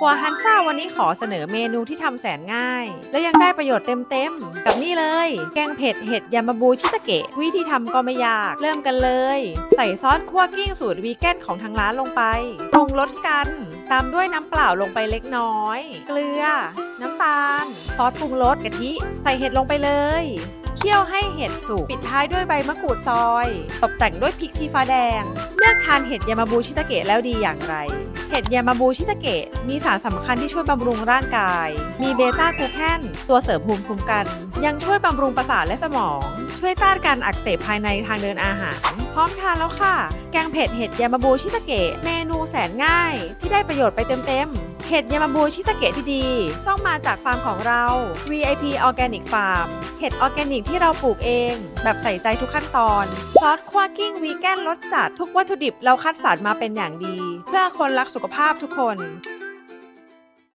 ครัวฮันซ่าวันนี้ขอเสนอเมนูที่ทำแสนง่าย และยังได้ประโยชน์เต็มๆ กับนี่เลย แกงเผ็ดเห็ดยามาบูชิตาเกะ วิธีทำก็ไม่ยาก เริ่มกันเลย ใส่ซอสคั่วกิ้งสูตรวีแกนของทางร้านลงไปปรุงรสกัน ตามด้วยน้ำเปล่าลงไปเล็กน้อย เกลือ น้ำตาล ซอสปรุงรสกะทิ ใส่เห็ดลงไปเลย เคี่ยวให้เห็ดสุก ปิดท้ายด้วยใบมะกรูดซอย ตกแต่งด้วยพริกชี้ฟ้าแดง เลือกทานเห็ดยามาบูชิตาเกะแล้วดีอย่างไร เห็ดยามาบูชิตาเกะมีสารสำคัญที่ช่วยบำรุงร่างกาย มีเบต้ากลูแคนตัวเสริมภูมิคุ้มกัน ยังช่วยบำรุงประสาทและสมอง ช่วยต้านการอักเสบภายในทางเดินอาหาร พร้อมทานแล้วค่ะ แกงเผ็ดเห็ดยามาบูชิตาเกะ เมนูแสนง่าย ที่ได้ประโยชน์ไปเต็มๆ เห็ดยามาบูชิตาเกะที่ดีต้องมาจากฟาร์มของเรา VIP Organic Farm เห็ดออร์แกนิกที่เราปลูกเอง แบบใส่ใจทุกขั้นตอน ซอสคั่วกิ้งวีแกนรสจัดทุกวัตถุดิบเราคัดสรรมาเป็นอย่างดี เพื่อคนรักสุขภาพทุกคน